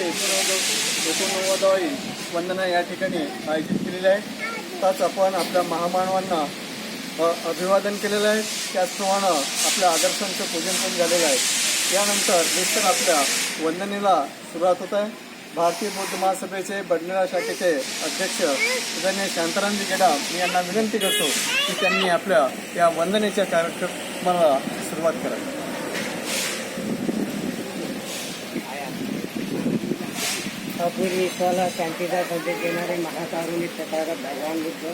एकशे एकोणनव्वद एकोणनव्वदावी वंदना या ठिकाणी आयोजित केलेली आहे. त्याच आपण आपल्या महामानवांना अ, अभिवादन केलेलं आहे. त्याचप्रमाणे आपल्या आदर्शांचं पूजन पण झालेलं आहे. यानंतर निश्चित आपल्या वंदनेला सुरुवात होत आहे. भारतीय बौद्ध महासभेचे बडनेरा शाखेचे अध्यक्ष उदयने शांतारामजी गेडा मी यांना विनंती करतो की त्यांनी आपल्या या वंदनेच्या कार्यक्रमाला सुरुवात करावी. अपुरी विश्वाला शांतीचा संदेश देणारे महाकारुणी तथागत भगवान बुद्ध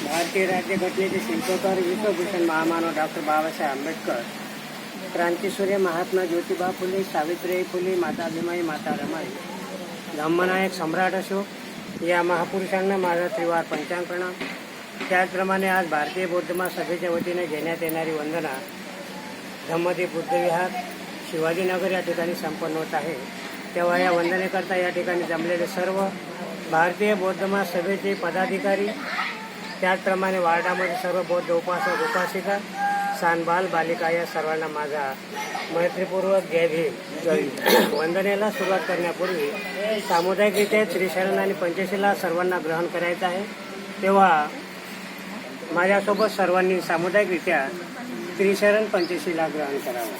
भारतीय राज्यघटनेचे शिल्पकार विश्वभूषण महामानव डॉक्टर बाबासाहेब आंबेडकर क्रांतीसूर्य महात्मा ज्योतिबा फुले सावित्रीबाई फुले माता भीमाई माता रमाई धम्मनायक सम्राट अशोक या महापुरुषांना माझा त्रिवार पंचांकरण त्याचप्रमाणे आज भारतीय बौद्ध महासभेच्या वतीने घेण्यात येणारी वंदना धम्मदीप बुद्धविहार शिवाजीनगर या ठिकाणी संपन्न होत आहे तेव्हा या वंदनेकरता या ठिकाणी जमलेले सर्व भारतीय बौद्ध महासभेचे पदाधिकारी त्याचप्रमाणे वार्डामध्ये सर्व बौद्ध उपासक उपासिका सानबाल बालिका या सर्वांना माझा मैत्रीपूर्वक जय भीम. वंदनेला सुरुवात करण्यापूर्वी सामुदायिकरित्या त्रिशरण आणि पंचशीला सर्वांना ग्रहण करायचं आहे. तेव्हा माझ्यासोबत सर्वांनी सामुदायिकरित्या त्रिशरण पंचशीला ग्रहण करावं.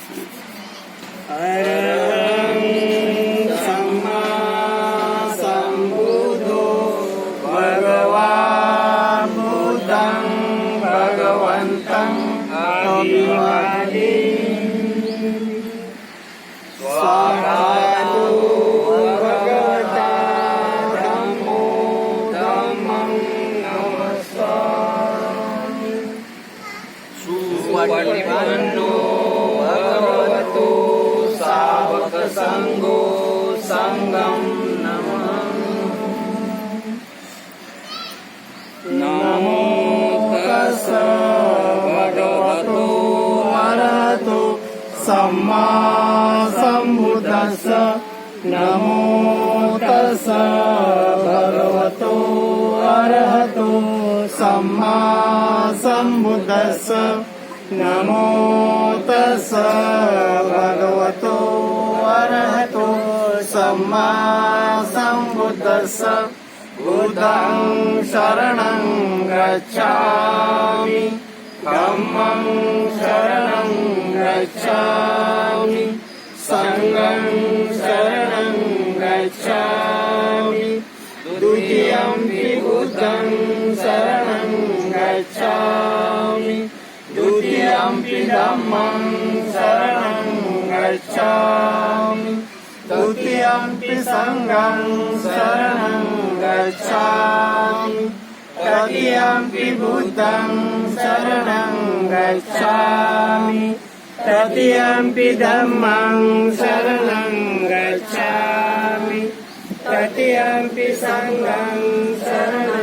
सुपटिपन्नो भगवतो सावकसङ्गो सङ्गं नमः। नमो तस भगवतो अरहतो सम्मा सम्बुद्धस्स नमो भगवतो अरहतो सम्मा नमो तस् भगवतो अरहतो सम्मा सम्बुद्धस्स। बुद्धं शरणं गच्छामि। धम्मं शरणं गच्छामि। सङ्गं शरणं गच्छामि। द्वितीयं बुद्धं शरणं गच्छामि Hampi Dhammam Saranam Gacchami Tuti Hampi Sangham Saranam Gacchami Tati Hampi Bhutam Saranam Gacchami Tati Hampi Dhammam Saranam Gacchami Tati Hampi Sangham Saranam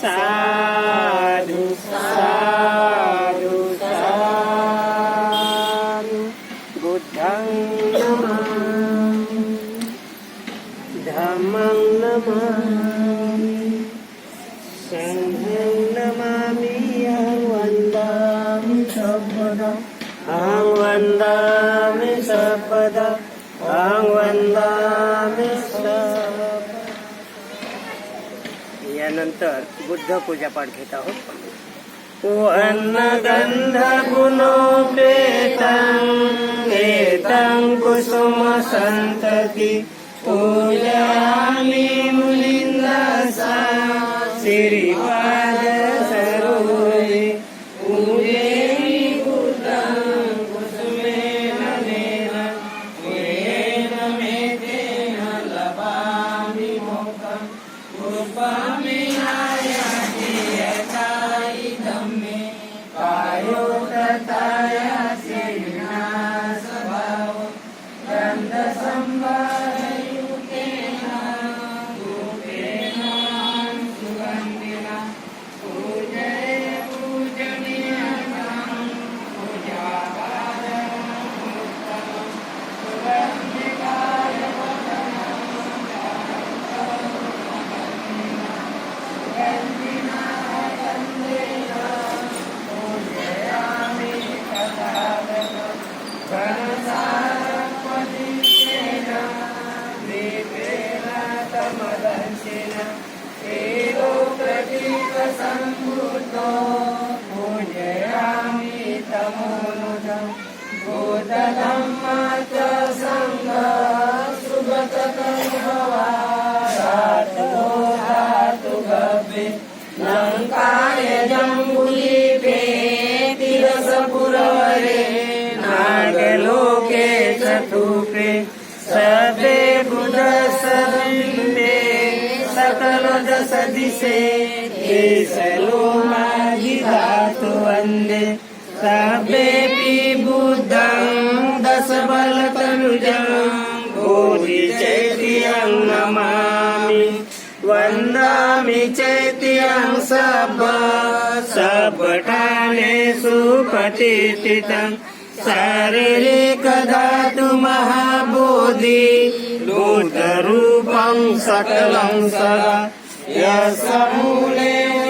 साधु साधु साधु बुद्धं नमामि धम्मं नमामि सङ्घं नमामि अहं वन्दामि सर्वदा अहं वन्दामि सर्वदा अहं वन्दामि सर्वदा यानंतर बुद्ध पूजा पाठ घेता हो अन्न गंध गुणोपेतं कुसुम संतति पूजयामि मुनिन्दसा। श्रीपा सदिसे केसलो माहि धातु वन्दे। සබ්බේපි බුද්ධං දස බල තනුජං බෝධිචෛත්‍යං නමාමි. වන්දාමි චෛත්‍යං සබ්බ සබ්බඨානේසු පතිතිතං සාරිරික ධාතු මහබෝධි ලෝත රූපං සකලං සදා. යසමුලේ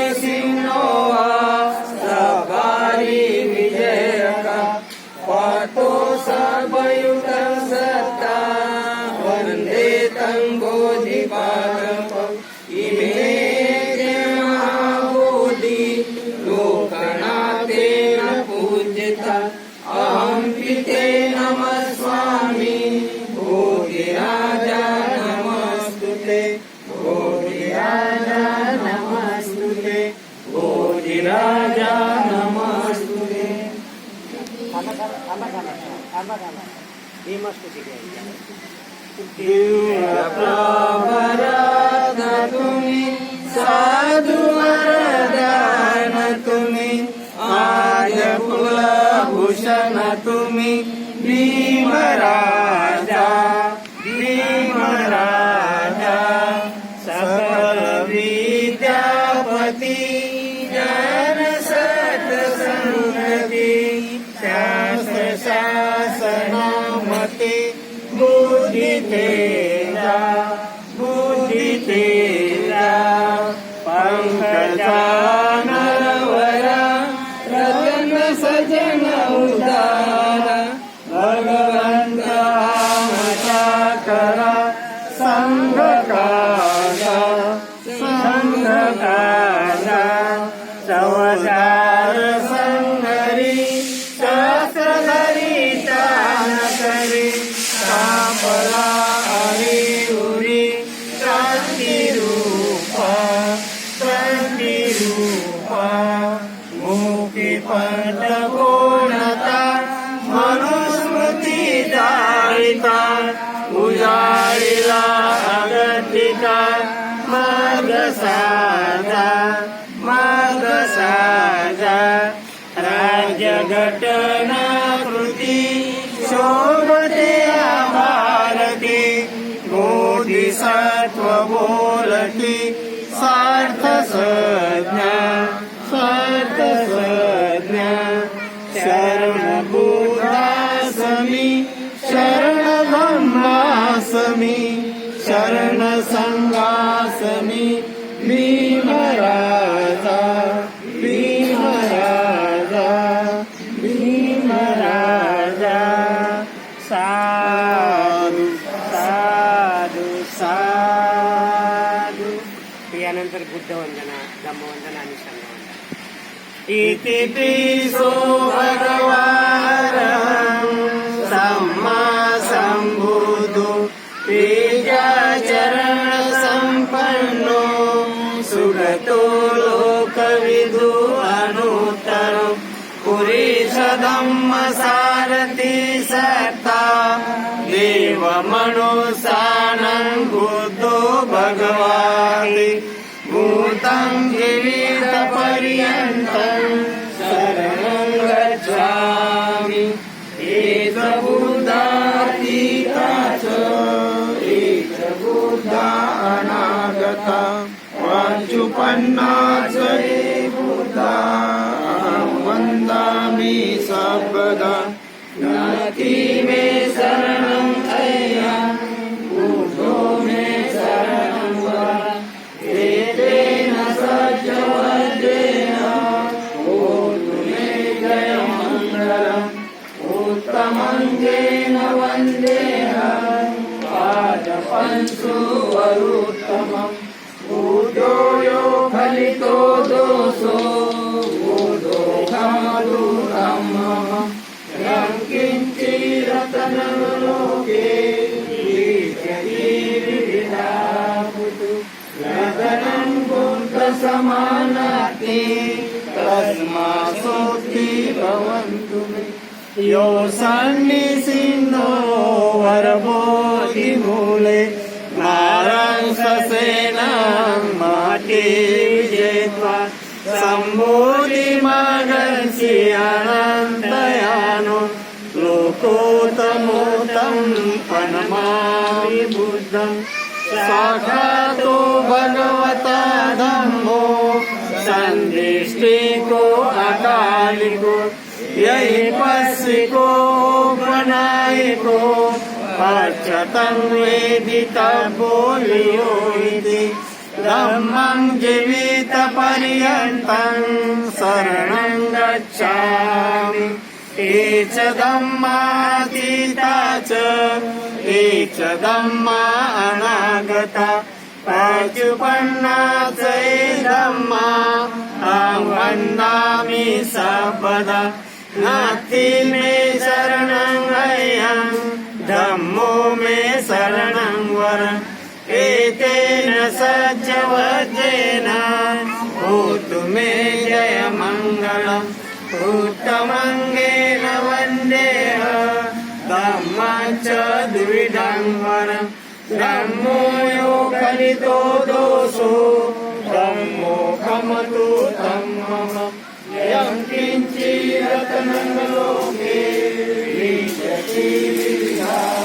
दिव्य तुम्ही साधू वरदान तुम्ही आय कुलभूषण तुम्ही भीमराजा जगटनाकृति शोभते आभारते सार्थसज्ञा सार्थसज्ञा। शरणबोमि शरणब्रह्मासमि शरणसङ्गासमि बुद्धवन्दना नमोन्दना इति प्रि सोभगवार सम्मा सम्बोध प्रियाचरण सुगतो लोकविधो अनोत पुरी सदम् सर्ता देवमनोस् भूतं जीवितपर्यन्तं शरणं गच्छामि एक च एक बुद्धा अनागता वाचुपन्ना వందేన వందేన పాదపంచువరుత్తమం భూతో యో ఫలితో దోషో భూతో కాదురం మమ యంకించి రతనలోకే రతనం తస్మా సోతి భవంతు మే रतनं समानाति तस्मासोऽस्ति भवन्तु मे यो सन्निसिन्नो वरबोधिमूले नारायणसेन माटे विजयत्वा सम्बोधिमगर्षि अनन्तयानो लोकोत्तमोत्तं पनमामि बुद्धम् साक्षातो भगवता धम्मो सन्दिष्टिको अकालिको यही बनाइको पश्चतं वेदिता बोलियो इति। धम्मं जीवितपर्यन्तं शरणं गच्छामि। ये च धम्मातीता च ये च धम्मा अनागता। पचुपन्ना च ये धम्मा अहं वन्दामि सर्वदा नास्ति मे शरण अयम धम्मो मे शरण वर। एतेन सज्जवजेन भूतु मे जय मंगल उत्तमङ्गेन वन्देह धम्म च द्विविधं धम्मो यो कलितो दोषो धम्मो खमतु धम्मम किञ्चिरतनं लोके विजति विविधानि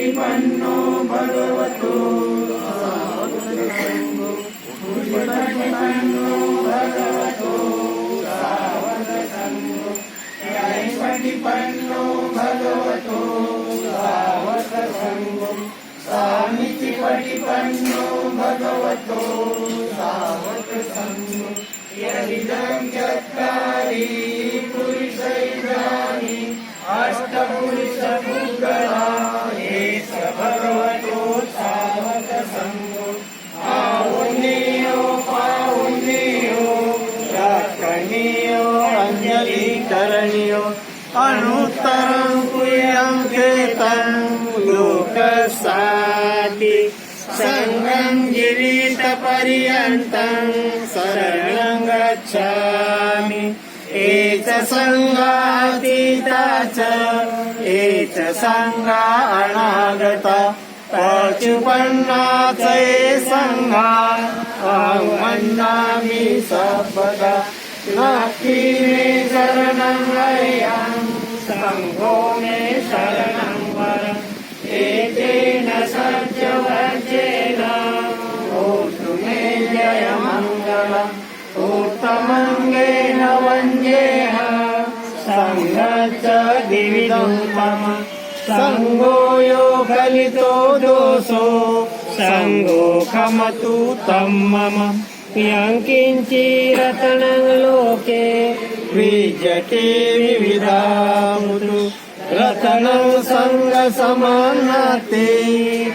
पटिपन्नो भगवतो सङ्गं जीवितपर्यन्तं शरणं गच्छामि। एच सङ्गातीता च एच सङ्गा अनागता पचुपन्ना च ये सङ्गा अहं मन्नामि सर्वदा। नास्ति मे शरणं हयं सङ्गो मे शरणं उत्तमङ्गेन वन्द्येह सङ्गच्च दिविदुत्तम सङ्गो यो खलितो दोषो सङ्गो खमतु तं मम यं किञ्चिरतनं लोके विजते विविधामुतु रतनं सङ्गसमानते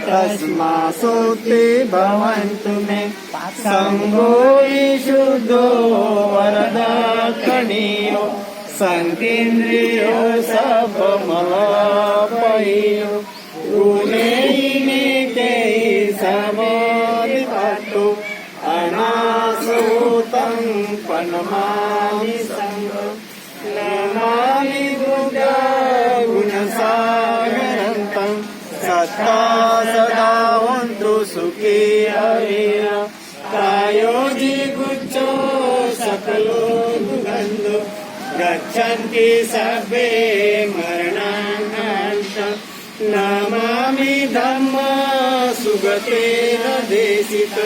तस्मासोते भवन्तु मे सङ्गो विशुद्धो वरदक्षणीयो सन्तीन्द्रियो सबमलापयो गुणैनिते समाधिपतु अनासूतं पनमामि सङ्ग नमामि बुद्धा गुणसागरन्तं सदा हन्तु सुखी हरिण कायोजिगुच्छो सकलो दुगन्धो गच्छन्ति सर्वे मरणाङ्गान्त नमामि धम्म सुगतेन देशित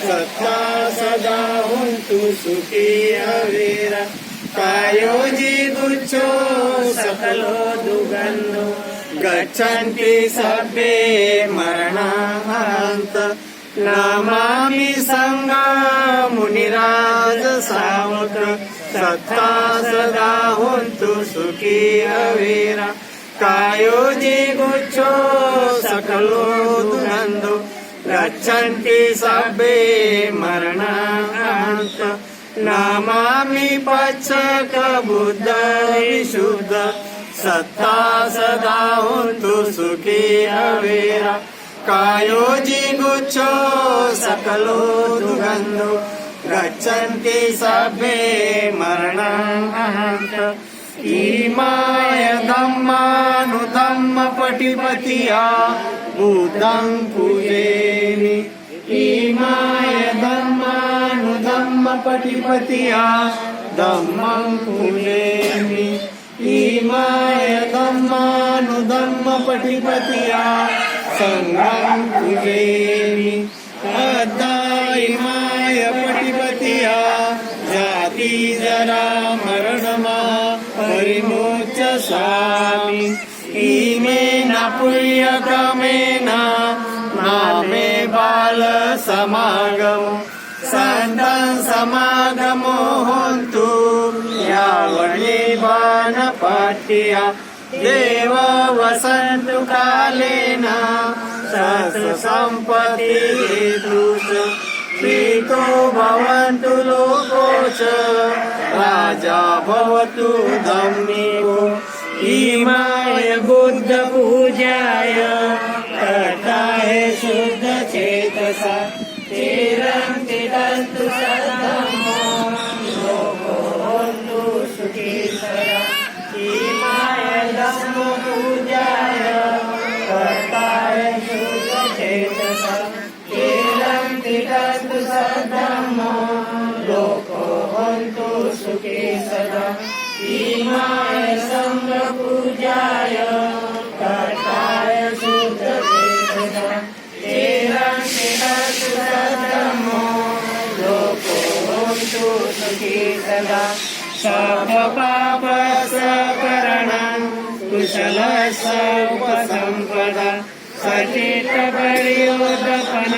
सत्ता सदा हुन्तु सुखी हवेरा। कायोजिगुच्छो सकलो दुगन्धो गच्छन्ति सर्वे मरणान्त नमामि सङ्गा मुनिराज सावक सत्ता सदा हुन्तु सुखी अवेरा। कायोजी गुच्छो सकलो दुरन्दो गच्छन्ति सर्वे मरणान्त नमामि पच्छक बुद्ध विशुद्ध सत्ता सदा हुन्तु सुखी अवेरा। कायोजी गुच्छो सकलो दुगन्धो गच्छन्ति सर्वे मरणान्त इमाय धम्मानुधम्म पटिपतिया बुद्धं पूजेमि इमाय धम्मानुधम्म पटिपतिया धम्मं पूजेमि इमाय धम्मानुधम्म पटिपतिया सङ्गं पूजेमि माय पटिपतिया जाति जरा मरणमा परिमोच स्वामी. इमेन पुण्यक्रमेण नामे बाल समागम. सन्तं समागमो हन्तु यावणे बाणपाट्या वसन्तु कालेन सत्सम्पत्ति प्रीतो भवन्तु लोको च राजा भवतु धम्मिको इमाय बुद्धपूजाय य सं पूजाय काय सुमो लोको दोषकेतदा सर्व पाप सकर्ण कुशलसाप सम्पदा सचेत बलयोगपण